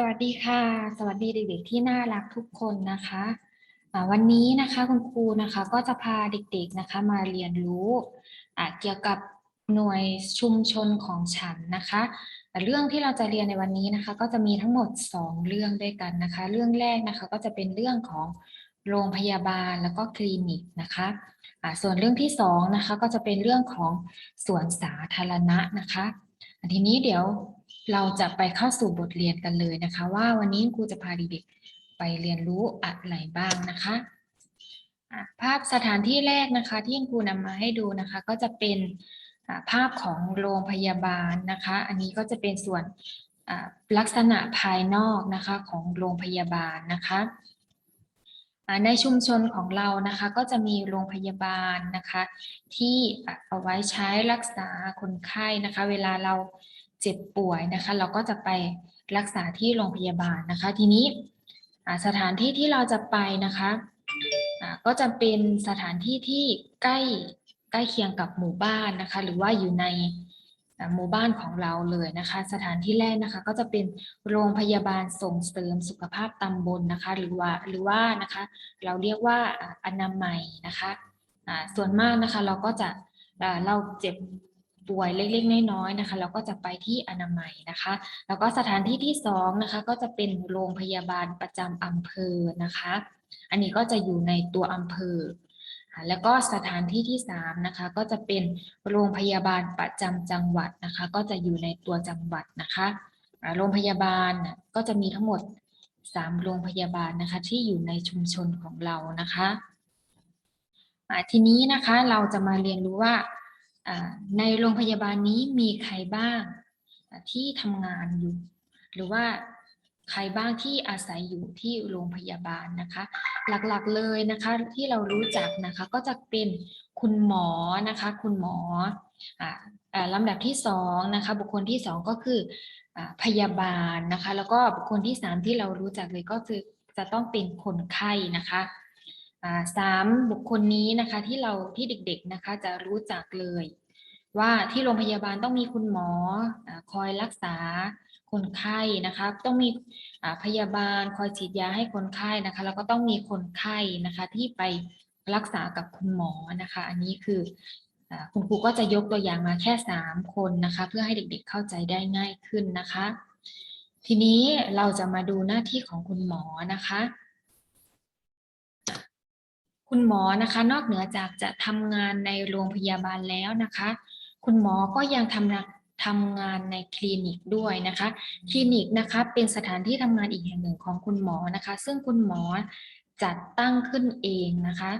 สวัสดีค่ะ สวัสดีเด็กๆที่น่ารักทุกคนนะคะวันนี้นะคะคุณครูนะคะก็จะพาเด็กๆนะคะมาเรียนรู้เกี่ยวกับหน่วยชุมชนของฉันนะคะเรื่องที่เราจะเรียนในวันนี้นะคะ ก็จะมีทั้งหมด 2 เรื่องด้วยกันนะคะ เรื่องแรกนะคะก็จะเป็นเรื่องของโรงพยาบาลแล้วก็คลินิกนะคะส่วนเรื่องที่สองนะคะก็จะเป็นเรื่องของสวนสาธารณะนะคะทีนี้เดี๋ยว เราจะไปเข้าสู่บทเรียนกันเลยนะคะ ว่าวันนี้ครูจะพาเด็กๆไปเรียนรู้อะไรบ้างนะคะภาพสถานที่แรกนะคะที่ครูนำมาให้ดูนะคะ ก็จะเป็นภาพของโรงพยาบาลนะคะ อันนี้ก็จะเป็นส่วนลักษณะภายนอกนะคะของโรงพยาบาลนะคะในชุมชนของเรานะคะ ก็จะมีโรงพยาบาลนะคะ ที่เอาไว้ใช้รักษาคนไข้นะคะ เวลาเรา เจ็บป่วยนะคะ เราก็จะไปรักษาที่โรงพยาบาลนะคะ ทีนี้สถานที่ที่เราจะไปนะคะก็จะเป็นสถานที่ที่ใกล้ใกล้เคียงกับหมู่บ้านนะคะ หรือว่าอยู่ในหมู่บ้านของเราเลยนะคะ สถานที่แรกนะคะก็จะเป็นโรงพยาบาลส่งเสริมสุขภาพตำบลนะคะ หรือว่าหรือว่านะคะ เราเรียกว่าอนามัยนะคะส่วนมากนะคะเราก็จะเราเจ็บ ป่วยเล็กๆ น้อยๆนะคะเราก็จะไปที่อนามัยนะคะ แล้วก็สถานที่ที่สองนะคะก็จะเป็นโรงพยาบาลประจำอำเภอนะคะ อันนี้ก็จะอยู่ในตัวอำเภอ แล้วก็สถานที่ที่สามนะคะก็จะเป็นโรงพยาบาลประจำจังหวัดนะคะ ก็จะอยู่ในตัวจังหวัดนะคะโรงพยาบาลก็จะมีทั้งหมดสามโรงพยาบาลนะคะที่อยู่ในชุมชนของเรานะคะทีนี้นะคะเราจะมาเรียนรู้ว่า ในโรงพยาบาลนี้มีใครบ้างที่ทำงานอยู่ หรือว่าใครบ้างที่อาศัยอยู่ที่โรงพยาบาลนะคะ หลักๆเลยนะคะที่เรารู้จักนะคะก็จะเป็นคุณหมอนะคะ คุณหมออ่าลำดับที่สองนะคะบุคคลที่สองก็คืออพยาบาลนะคะ แล้วก็บุคคลที่สามที่เรารู้จักเลยก็คือจะต้องเป็นคนไข้นะคะ สามบุคคลนี้นะคะที่เราที่เด็กๆนะคะจะรู้จักเลย ว่าที่โรงพยาบาลต้องมีคุณหมอคอยรักษาคนไข้นะคะ ต้องมีพยาบาลคอยฉีดยาให้คนไข้นะคะ แล้วก็ต้องมีคนไข้นะคะที่ไปรักษากับคุณหมอนะคะ อันนี้คืออคุณครูก็จะยกตัวอย่างมาแค่สามคนนะคะ เพื่อให้เด็กๆเข้าใจได้ง่ายขึ้นนะคะ ทีนี้เราจะมาดูหน้าที่ของคุณหมอนะคะ คุณหมอนะคะนอกเหนือจากจะทำงานในโรงพยาบาลแล้วนะคะ คุณหมอก็ยังทำทำงานในคลินิกด้วยนะคะ คลินิกนะคะเป็นสถานที่ทำงานอีกแห่งหนึ่งของคุณหมอนะคะ ซึ่งคุณหมอจัดตั้งขึ้นเองนะคะ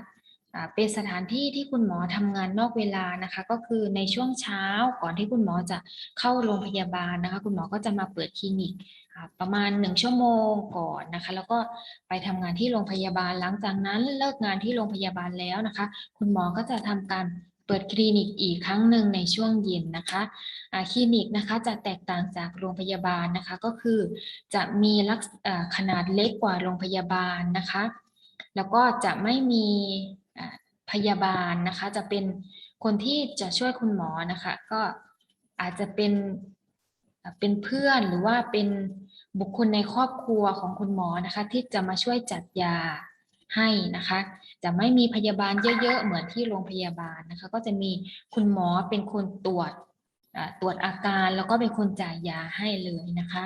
เป็นสถานที่ที่คุณหมอทำงานนอกเวลานะคะ ก็คือในช่วงเช้าก่อนที่คุณหมอจะเข้าโรงพยาบาลนะคะ คุณหมอก็จะมาเปิดคลินิกประมาณหนึ่งชั่วโมงก่อนนะคะ แล้วก็ไปทำงานที่โรงพยาบาลหลังจากนั้นเลิกงานที่โรงพยาบาลแล้วนะคะ คุณหมอก็จะทำการเปิดคลินิกอีกครั้งหนึ่งในช่วงเย็นนะคะคลินิกนะคะจะแตกต่างจากโรงพยาบาลนะคะ ก็คือจะมีลักษอ่าขนาดเล็กกว่าโรงพยาบาลนะคะ แล้วก็จะไม่มี พยาบาลนะคะ จะเป็นคนที่จะช่วยคุณหมอนะคะ ก็อาจจะเป็นเป็นเพื่อนหรือว่าเป็นบุคคลในครอบครัวของคุณหมอนะคะ ที่จะมาช่วยจัดยาให้นะคะ จะไม่มีพยาบาลเยอะๆเหมือนที่โรงพยาบาลนะคะ ก็จะมีคุณหมอเป็นคนตรวจตรวจอาการแล้วก็เป็นคนจ่ายยาให้เลยนะคะ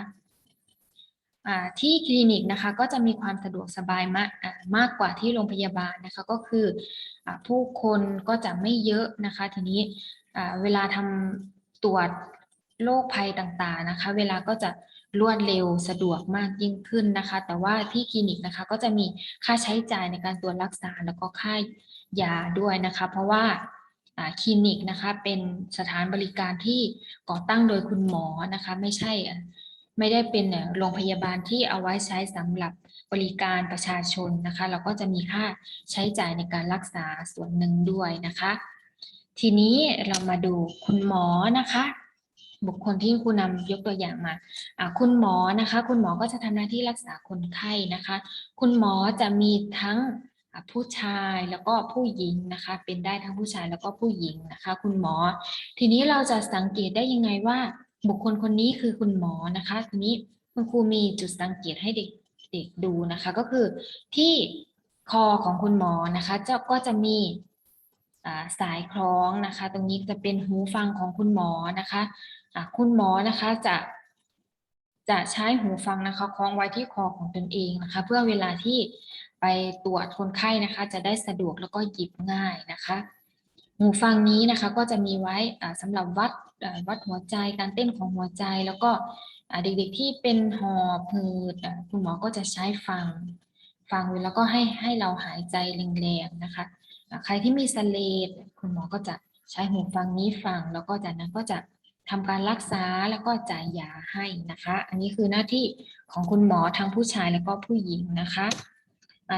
ที่คลินิกนะคะก็จะมีความสะดวกสบายมากมากกว่าที่โรงพยาบาลนะคะก็คืออผู้คนก็จะไม่เยอะนะคะทีนี้เวลาทำตรวจโรคภัยต่างๆนะคะ เวลาก็จะรวดเร็วสะดวกมากยิ่งขึ้นนะคะ แต่ว่าที่คลินิกนะคะก็จะมีค่าใช้จ่ายในการตรวจรักษาแล้วก็ค่ายาด้วยนะคะ เพราะว่าคลินิกนะคะเป็นสถานบริการที่ก่อตั้งโดยคุณหมอนะคะ ไม่ใช่ ไม่ได้เป็นโรงพยาบาลที่เอาไว้ใช้สำหรับบริการประชาชนนะคะ เราก็จะมีค่าใช้จ่ายในการรักษาส่วนหนึ่งด้วยนะคะ ทีนี้เรามาดูคุณหมอนะคะ บุคคลที่คุณนำยกตัวอย่างมาคุณหมอนะคะ คุณหมอก็จะทำหน้าที่รักษาคนไข้นะคะ คุณหมอจะมีทั้งผู้ชายแล้วก็ผู้หญิงนะคะ เป็นได้ทั้งผู้ชายแล้วก็ผู้หญิงนะคะ คุณหมอ ทีนี้เราจะสังเกตได้ยังไงว่า บุคคลคนนี้คือคุณหมอนะคะทีนี้คุณครูมีจุดสังเกตให้เด็กเด็กดูนะคะ ก็คือที่คอของคุณหมอนะคะเจ้าก็จะมีสายคล้องนะคะ ตรงนี้จะเป็นหูฟังของคุณหมอนะคะอ่าคุณหมอนะคะจะจะใช้หูฟังนะคะคล้องไว้ที่คอของตนเองนะคะ เพื่อเวลาที่ไปตรวจคนไข้นะคะ จะได้สะดวกแล้วก็หยิบง่ายนะคะ หูฟังนี้นะคะก็จะมีไว้อ่าสำหรับวัดวัดหัวใจการเต้นของหัวใจ แล้วก็เด็กๆที่เป็นหอบหืดคุณหมอก็จะใช้ฟังฟังแล้วก็ให้ให้เราหายใจแรงๆนะคะ ใครที่มีสเลดคุณหมอก็จะใช้หูฟังนี้ฟัง แล้วก็จากนั้นก็จะทำการรักษาแล้วก็จ่ายยาให้นะคะ อันนี้คือหน้าที่ของคุณหมอทั้งผู้ชายแล้วก็ผู้หญิงนะคะ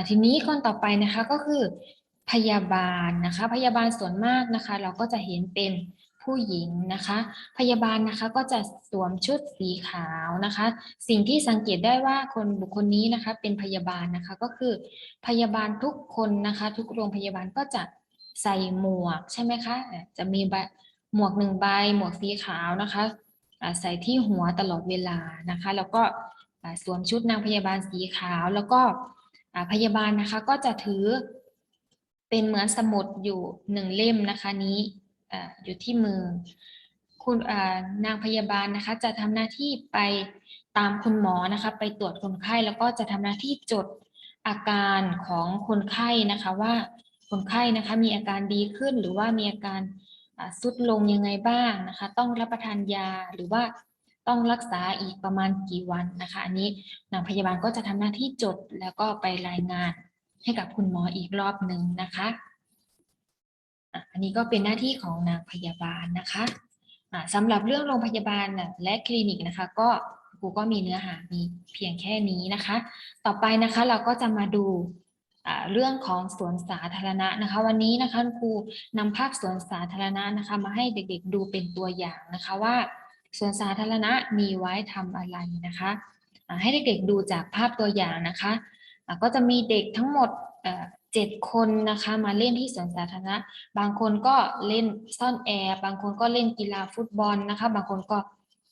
ทีนี้คนต่อไปนะคะก็คือ พยาบาลนะคะ พยาบาลส่วนมากนะคะ เราก็จะเห็นเป็นผู้หญิงนะคะ พยาบาลนะคะก็จะสวมชุดสีขาวนะคะ สิ่งที่สังเกตได้ว่าคนบุคคลนี้นะคะ เป็นพยาบาลนะคะก็คือ พยาบาลทุกคนนะคะ ทุกโรงพยาบาลก็จะใส่หมวกใช่ไหมคะจะมีหมวกหนึ่งใบหมวกสีขาวนะคะใส่ที่หัวตลอดเวลานะคะ แล้วก็สวมชุดนางพยาบาลสีขาว แล้วก็พยาบาลนะคะก็จะถือ เป็นเหมือนสมุดอยู่หนึ่งเล่มนะคะนี้ออยู่ที่มือ คุณนางพยาบาลนะคะ จะทำหน้าที่ไปตามคุณหมอนะคะ ไปตรวจคนไข้แล้วก็จะทำหน้าที่จดอาการของคนไข้นะคะว่าคนไข้นะคะมีอาการดีขึ้นหรือว่ามีอาการสุดลงยังไงบ้างนะคะ ต้องรับประทานยาหรือว่าต้องรักษาอีกประมาณกี่วันนะคะ อันนี้นางพยาบาลก็จะทำหน้าที่จดแล้วก็ไปรายงาน ให้กับคุณหมออีกรอบหนึ่งนะคะอันนี้ก็เป็นหน้าที่ของนางพยาบาลนะคะะสำหรับเรื่องโรงพยาบาลและคลินิกนะคะ ก็ครูก็มีเนื้อหามีเพียงแค่นี้นะคะ ต่อไปนะคะเราก็จะมาดูเรื่องของสวนสาธารณะนะคะ วันนี้นะคะครูนำภาพสวนสาธารณะนะคะมาให้เด็กๆดูเป็นตัวอย่างนะคะว่าสวนสาธารณะมีไว้ทำอะไรนะคะ ให้เด็กๆดูจากภาพตัวอย่างนะคะ ก็จะมีเด็กทั้งหมดเจ็ดคนนะคะมาเล่นที่สวนสาธารณะ บางคนก็เล่นซ่อนแอร์บางคนก็เล่นกีฬาฟุตบอลนะคะ บางคนก็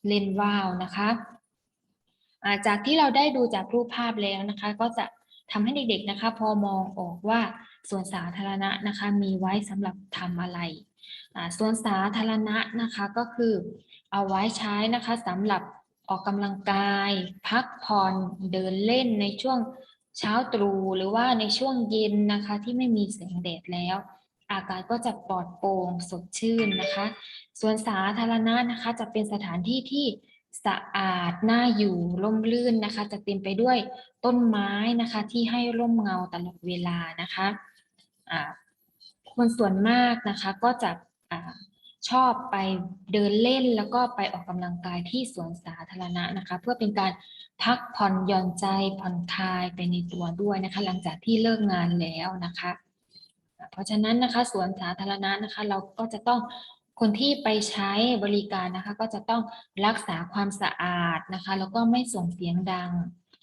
เล่นว่าวนะคะาจากที่เราได้ดูจากรูปภาพแล้วนะคะ ก็จะทำให้เด็กๆนะคะ พอมองออกว่าสวนสาธารณะนะคะ มีไว้สำหรับทำอะไรสวนสาธารณะนะคะก็คือเอาไว้ใช้นะคะสำหรับออกกำลังกาย พักผ่อนเดินเล่นในช่วง เช้าตรู่หรือว่าในช่วงเย็นนะคะที่ไม่มีแสงแดดแล้ว อากาศก็จะปลอดโปร่งสดชื่นนะคะ ส่วนสาธารณะนะคะจะเป็นสถานที่ที่สะอาดน่าอยู่ร่มรื่นนะคะ จะเต็มไปด้วยต้นไม้นะคะที่ให้ร่มเงาตลอดเวลานะคะคนส่วนมากนะคะก็จะ ชอบไปเดินเล่นแล้วก็ไปออกกำลังกายที่สวนสาธารณะนะคะ เพื่อเป็นการพักผ่อนหย่อนใจผ่อนคลายไปในตัวด้วยนะคะ หลังจากที่เลิกงานแล้วนะคะ เพราะฉะนั้นนะคะสวนสาธารณะนะคะ เราก็จะต้องคนที่ไปใช้บริการนะคะ ก็จะต้องรักษาความสะอาดนะคะแล้วก็ไม่ส่งเสียงดัง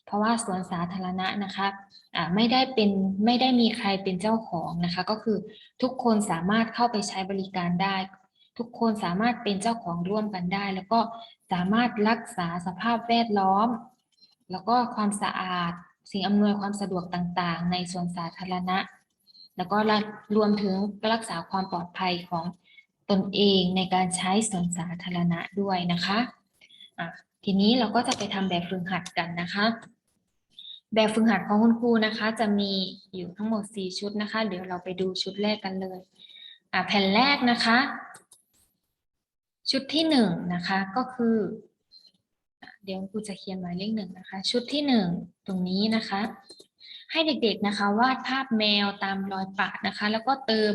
เพราะว่าสวนสาธารณะนะคะอ่าไม่ได้เป็นไม่ได้มีใครเป็นเจ้าของนะคะ ก็คือทุกคนสามารถเข้าไปใช้บริการได้ ทุกคนสามารถเป็นเจ้าของร่วมกันได้ แล้วก็สามารถรักษาสภาพแวดล้อม แล้วก็ความสะอาด สิ่งอำนวยความสะดวกต่างๆ ในสวนสาธารณะ แล้วก็รวมถึงรักษาความปลอดภัยของตนเองในการใช้สวนสาธารณะด้วยนะคะะทีนี้เราก็จะไปทำแบบฝึกหัดกันนะคะแบบฝึกหัดของคุณครูนะคะ จะมีอยู่ทั้งหมด 4 ชุดนะคะ เดี๋ยวเราไปดูชุดแรกกันเลย อะแผ่นแรกนะคะ ชุดที่หนึ่งนะคะก็คือ เดี๋ยวครูจะเขียนหมายเลขหนึ่งนะคะ ชุดที่หนึ่งตรงนี้นะคะ ให้เด็กๆนะคะวาดภาพแมวตามรอยปะนะคะ แล้วก็เติม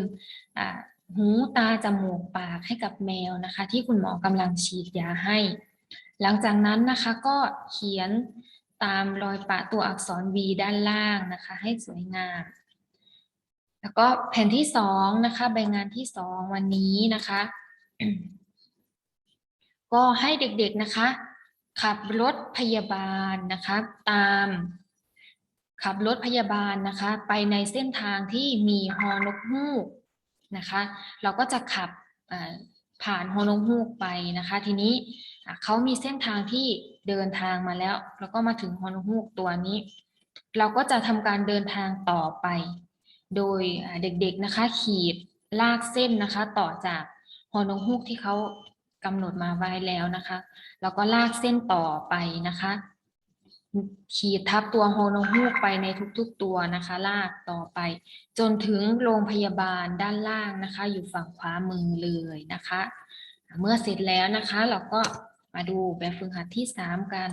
หูตาจมูกปากให้กับแมวนะคะ ที่คุณหมอกำลังฉีดยาให้ หลังจากนั้นนะคะก็เขียนตามรอยปะตัวอักษร V ด้านล่างนะคะ ให้สวยงาม แล้วก็แผ่นที่สองนะคะ ใบงานที่สองวันนี้นะคะ ก็ให้เด็กๆนะคะ ขับรถพยาบาลนะคะตามขับรถพยาบาลนะคะ ไปในเส้นทางที่มีฮอนกฮูกนะคะ เราก็จะขับผ่านฮอนกฮูกไปนะคะ ทีนี้เขามีเส้นทางที่เดินทางมาแล้ว แล้วก็มาถึงฮอนกฮูกตัวนี้ เราก็จะทำการเดินทางต่อไป โดยเด็กๆนะคะ ขีดลากเส้นนะคะ ต่อจากฮอนกฮูกที่เขา กำหนดมาไว้แล้วนะคะ แล้วก็ลากเส้นต่อไปนะคะ ขีดทับตัวโฮโนฮูกไปในทุกๆตัวนะคะ ลากต่อไป จนถึงโรงพยาบาลด้านล่างนะคะ อยู่ฝั่งขวามือเลยนะคะ เมื่อเสร็จแล้วนะคะ เราก็มาดูแบบฝึกหัดที่สามกัน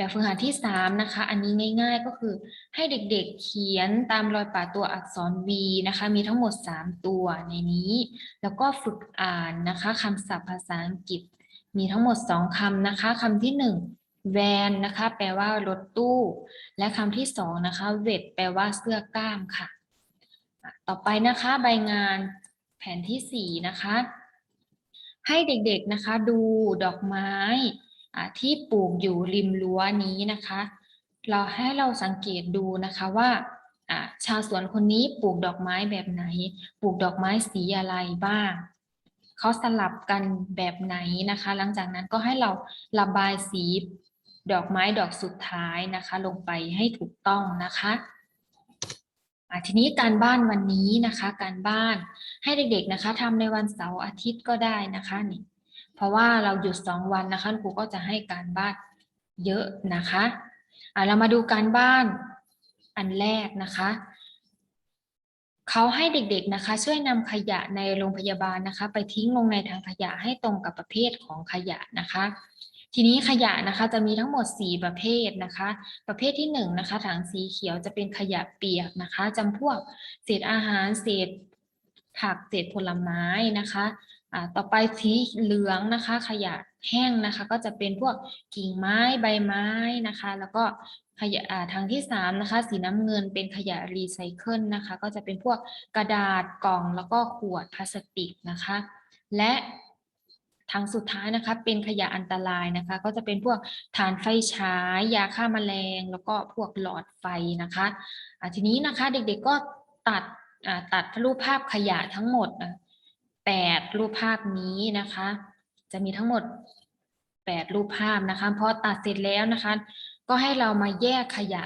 แบบฝึกหัดที่สามนะคะ อันนี้ง่าย ๆ ก็คือให้เด็กๆเขียนตามรอยป่าตัวอักษร V นะคะ มีทั้งหมด 3 ตัวในนี้ แล้วก็ฝึกอ่านนะคะคำศัพท์ภาษาอังกฤษ มีทั้งหมด 2คำนะคะคำที่ 1แวนนะคะแปลว่ารถตู้ และคำที่สองนะคะเวทแปลว่าเสื้อกล้ามค่ะ ต่อไปนะคะใบงานแผนที่สี่นะคะ ให้เด็กๆนะคะดูดอกไม้ ที่ปลูกอยู่ริมรั้วนี้นะคะ เราให้เราสังเกตดูนะคะว่าชาวสวนคนนี้ปลูกดอกไม้แบบไหน ปลูกดอกไม้สีอะไรบ้าง เขาสลับกันแบบไหนนะคะ หลังจากนั้นก็ให้เราระบายสีดอกไม้ดอกสุดท้ายนะคะ ลงไปให้ถูกต้องนะคะทีนี้การบ้านวันนี้นะคะ การบ้านให้เด็กๆนะคะทำในวันเสาร์อาทิตย์ก็ได้นะคะนี่ เพราะว่าเราหยุดสองวันนะคะครูก็จะให้การบ้านเยอะนะคะอะเรามาดูการบ้านอันแรกนะคะเขาให้เด็กๆนะคะ ช่วยนำขยะในโรงพยาบาลนะคะ ไปทิ้งลงในถังขยะให้ตรงกับประเภทของขยะนะคะ ทีนี้ขยะนะคะจะมีทั้งหมด 4 ประเภทนะคะ ประเภทที่1นะคะถังสีเขียวจะเป็นขยะเปียกนะคะจำพวกเศษอาหารเศษผักเศษผลไม้นะคะ ต่อไปสีเหลืองนะคะ ขยะแห้งนะคะ ก็จะเป็นพวกกิ่งไม้ใบไม้นะคะ แล้วก็ขยะทางที่สามนะคะ สีน้ำเงินเป็นขยะรีไซเคิลนะคะ ก็จะเป็นพวกกระดาษกล่องแล้วก็ขวดพลาสติกนะคะ และทางสุดท้ายนะคะ เป็นขยะอันตรายนะคะ ก็จะเป็นพวกถ่านไฟฉายยาฆ่าแมลง แล้วก็พวกหลอดไฟนะคะอ่าทีนี้นะคะเด็กๆก็ตัดตัดรูปภาพขยะทั้งหมดนะ แปดรูปภาพนี้นะคะ จะมีทั้งหมดแปดรูปภาพนะคะพอตัดเสร็จแล้วนะคะ ก็ให้เรามาแยกขยะ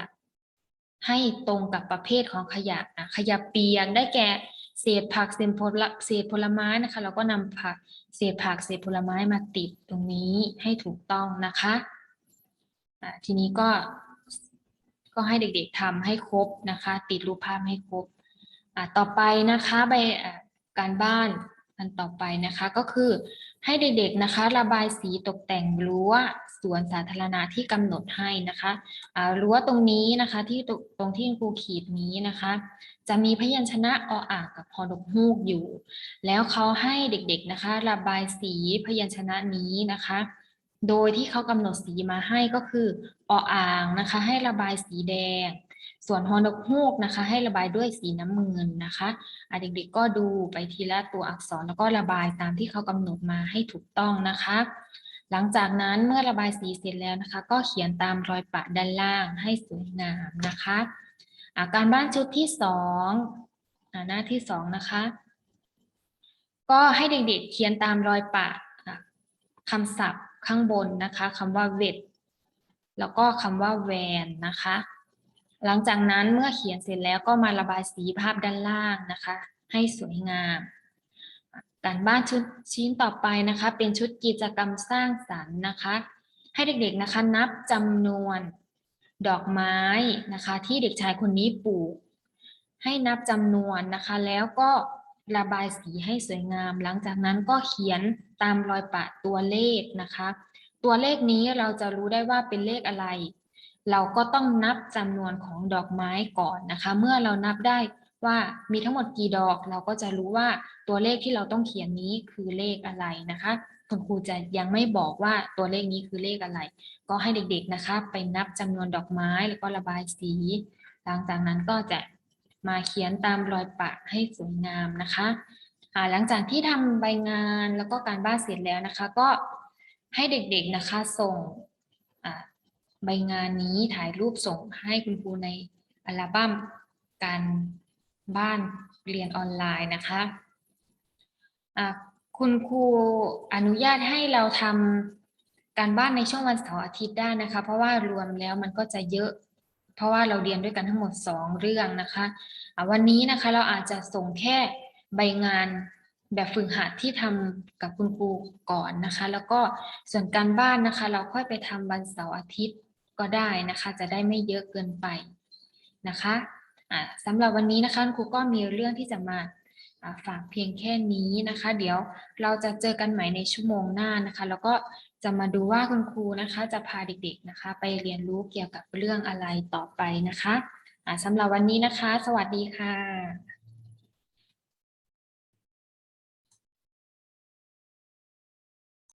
ให้ตรงกับประเภทของขยะอะขยะเปียกได้แก่เศษผักเศษผลเศษผลไม้นะคะ เราก็นำผักเศษผักเศษผลไม้มาติดตรงนี้ให้ถูกต้องนะคะทีนี้ก็ก็ให้เด็กๆทำให้ครบนะคะ ติดรูปภาพให้ครบต่อไปนะคะใบการบ้าน อันต่อไปนะคะก็คือให้เด็กๆนะคะ ระบายสีตกแต่งรั้วสวนสาธารณะที่กำหนดให้นะคะรั้วตรงนี้นะคะที่ตรงตรงที่ครูขีดนี้นะคะ จะมีพยัญชนะออ่างกับพอดกฮูกอยู่ แล้วเขาให้เด็กๆนะคะ ระบายสีพยัญชนะนี้นะคะ โดยที่เขากำหนดสีมาให้ก็คือออ่างนะคะ ให้ระบายสีแดง ส่วนฮอนกฮูกนะคะ ให้ระบายด้วยสีน้ำเงินนะคะะเด็กๆก็ดูไปทีละตัวอักษรแล้วก็ระบายตามที่เขากำหนดมาให้ถูกต้องนะคะ หลังจากนั้นเมื่อระบายสีเสร็จแล้วนะคะ ก็เขียนตามรอยปะด้านล่างให้สวยงามนะคะอะการบ้านชุดที่สองหน้าที่สองนะคะ ก็ให้เด็กๆเขียนตามรอยปะคำศัพท์ข้างบนนะคะคำว่าเวทแล้วก็คำว่าแวนนะคะ หลังจากนั้นเมื่อเขียนเสร็จแล้วก็มาระบายสีภาพด้านล่างนะคะ ให้สวยงาม การบ้านชุดชิ้นต่อไปนะคะ เป็นชุดกิจกรรมสร้างสรรค์นะคะ ให้เด็กๆนะคะนับจำนวนดอกไม้นะคะ ที่เด็กชายคนนี้ปลูก ให้นับจำนวนนะคะ แล้วก็ระบายสีให้สวยงาม หลังจากนั้นก็เขียนตามรอยปะตัวเลขนะคะ ตัวเลขนี้เราจะรู้ได้ว่าเป็นเลขอะไร เราก็ต้องนับจำนวนของดอกไม้ก่อนนะคะ เมื่อเรานับได้ว่ามีทั้งหมดกี่ดอก เราก็จะรู้ว่าตัวเลขที่เราต้องเขียนนี้คือเลขอะไรนะคะคุณครูจะยังไม่บอกว่าตัวเลขนี้คือเลขอะไร ก็ให้เด็กๆนะคะ ไปนับจำนวนดอกไม้แล้วก็ระบายสี หลังจากนั้นก็จะมาเขียนตามรอยปะให้สวยงามนะคะหลังจากที่ทำใบงานแล้วก็การบ้านเสร็จแล้วนะคะ ก็ให้เด็กๆนะคะส่ง ใบงานนี้ถ่ายรูปส่งให้คุณครูในอัลบั้มการบ้านเรียนออนไลน์นะคะะคุณครูอนุญาตให้เราทำการบ้านในช่วงวันเสาร์อาทิตย์ได้นะคะ เพราะว่ารวมแล้วมันก็จะเยอะ เพราะว่าเราเรียนด้วยกันทั้งหมดสองเรื่องนะคะะวันนี้นะคะเราอาจจะส่งแค่ใบงานแบบฝึกหัดที่ทำกับคุณครูก่อนนะคะ แล้วก็ส่วนการบ้านนะคะ เราค่อยไปทำวันเสาร์อาทิตย์ ก็ได้นะคะ จะได้ไม่เยอะเกินไปนะคะะสำหรับวันนี้นะคะครูก็มีเรื่องที่จะมาะฝากเพียงแค่นี้นะคะ เดี๋ยวเราจะเจอกันใหม่ในชั่วโมงหน้านะคะ แล้วก็จะมาดูว่าคุณครูนะคะ จะพาเด็กๆนะคะ ไปเรียนรู้เกี่ยวกับเรื่องอะไรต่อไปนะคะะสำหรับวันนี้นะคะ สวัสดีค่ะ